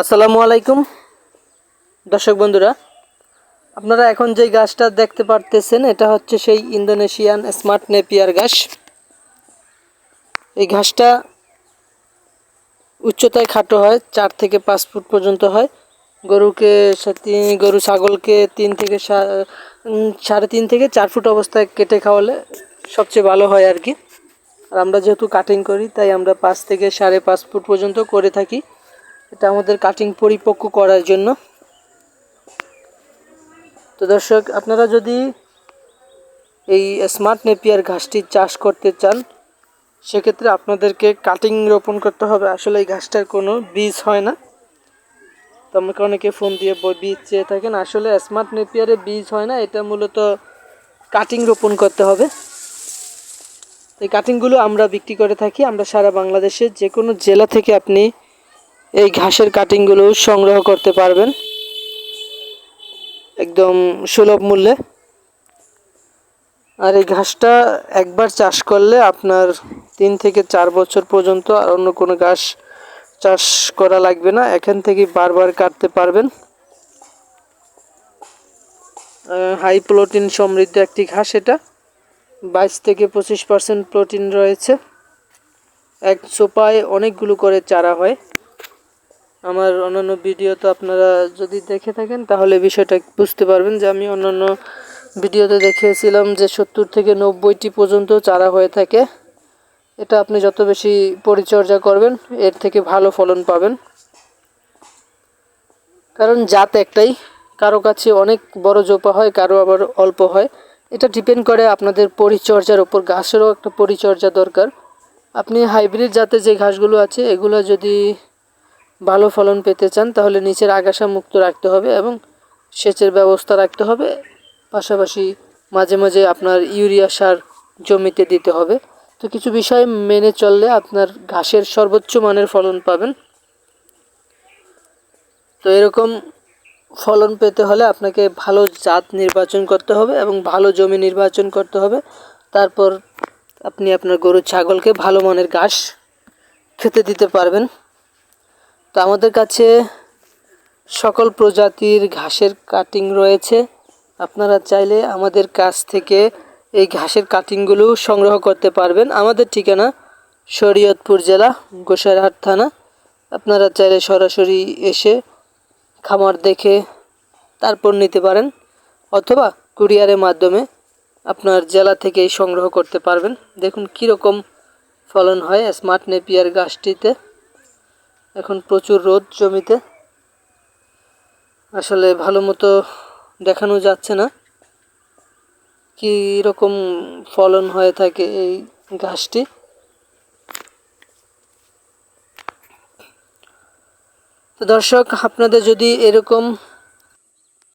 আসসালামু আলাইকুম। দর্শক বন্ধুরা, আপনারা এখন যে গাছটা দেখতে পারতেছেন, এটা হচ্ছে সেই ইন্দোনেশিয়ান স্মার্ট নেপিয়ার ঘাস এই ঘাসটা উচ্চতায় খাটো হয়, চার থেকে পাঁচ ফুট পর্যন্ত হয়। গরুকে গরু ছাগলকে তিন থেকে সাড়ে তিন থেকে চার ফুট অবস্থায় কেটে খাওয়ালে সবচেয়ে ভালো হয় আর কি। আর আমরা যেহেতু কাটিং করি, তাই আমরা পাঁচ থেকে সাড়ে পাঁচ ফুট পর্যন্ত করে থাকি। এটা আমাদের কাটিং পরিপক্ক করার জন্য। তো দর্শক, আপনারা যদি এই স্মার্ট নেপিয়ার ঘাসটি চাষ করতে চান, সেক্ষেত্রে আপনাদেরকে কাটিং রোপণ করতে হবে। আসলে এই ঘাসটার কোনো বীজ হয় না। তো আমাকে অনেকে ফোন দিয়ে বীজ চেয়ে থাকেন, আসলে স্মার্ট নেপিয়ারে বীজ হয় না, এটা মূলত কাটিং রোপণ করতে হবে। এই কাটিংগুলো আমরা বিক্রি করে থাকি। আমরা সারা বাংলাদেশে যে কোনো জেলা থেকে আপনি এই ঘাসের কাটিংগুলো সংগ্রহ করতে পারবেন। একদম সুলভ মূল্যে। আর এই ঘাসটা একবার চাষ করলে আপনার তিন থেকে চার বছর পর্যন্ত আর অন্য কোনো ঘাস চাষ করা লাগবে না। এখান থেকে বারবার কাটতে পারবেন। হাই প্রোটিন সমৃদ্ধ একটি ঘাস এটা। বাইশ থেকে পঁচিশ পার্সেন্ট প্রোটিন রয়েছে। এক সোপায় অনেকগুলো করে চারা হয়। আমার অন্যান্য ভিডিও তো আপনারা যদি দেখে থাকেন, তাহলে বিষয়টা বুঝতে পারবেন যে আমি অন্যান্য ভিডিওতে দেখিয়েছিলাম যে সত্তর থেকে নব্বইটি পর্যন্ত চারা হয়ে থাকে। এটা আপনি যত বেশি পরিচর্যা করবেন, এর থেকে ভালো ফলন পাবেন। কারণ জাত একটাই, কারও কাছে অনেক বড় জোপা হয়, কারও আবার অল্প হয়। এটা ডিপেন্ড করে আপনাদের পরিচর্যার ওপর ঘাসেরও একটা পরিচর্যা দরকার। আপনি হাইব্রিড জাতের যে ঘাসগুলো আছে, এগুলো যদি ভালো ফলন পেতে চান, তাহলে নিচের আগাছা মুক্ত রাখতে হবে এবং সেচের ব্যবস্থা রাখতে হবে। পাশাপাশি মাঝে মাঝে আপনার ইউরিয়া সার জমিতে দিতে হবে। তো কিছু বিষয় মেনে চললে আপনার ঘাসের সর্বোচ্চ মানের ফলন পাবেন। তো এরকম ফলন পেতে হলে আপনাকে ভালো জাত নির্বাচন করতে হবে এবং ভালো জমি নির্বাচন করতে হবে। তারপর আপনি আপনার গরু ছাগলকে ভালো মানের ঘাস খেতে দিতে পারবেন। তো আমাদের কাছে সকল প্রজাতির ঘাসের কাটিং রয়েছে। আপনারা চাইলে আমাদের কাছ থেকে এই ঘাসের কাটিংগুলো সংগ্রহ করতে পারবেন। আমাদের ঠিকানা শরীয়তপুর জেলা, গোসাইরহাট থানা। আপনারা চাইলে সরাসরি এসে খামার দেখে তারপর নিতে পারেন, অথবা কুরিয়ারের মাধ্যমে আপনার জেলা থেকেই সংগ্রহ করতে পারবেন। দেখুন কীরকম ফলন হয় স্মার্ট নেপিয়ার গাছটিতে এখন প্রচুর রোদ জমিতে। আসলে ভালো মতো দেখানো যাচ্ছে না। কি রকম ফলন হয়ে থাকে এই ঘাসটি? তো দর্শক, আপনাদের যদি এরকম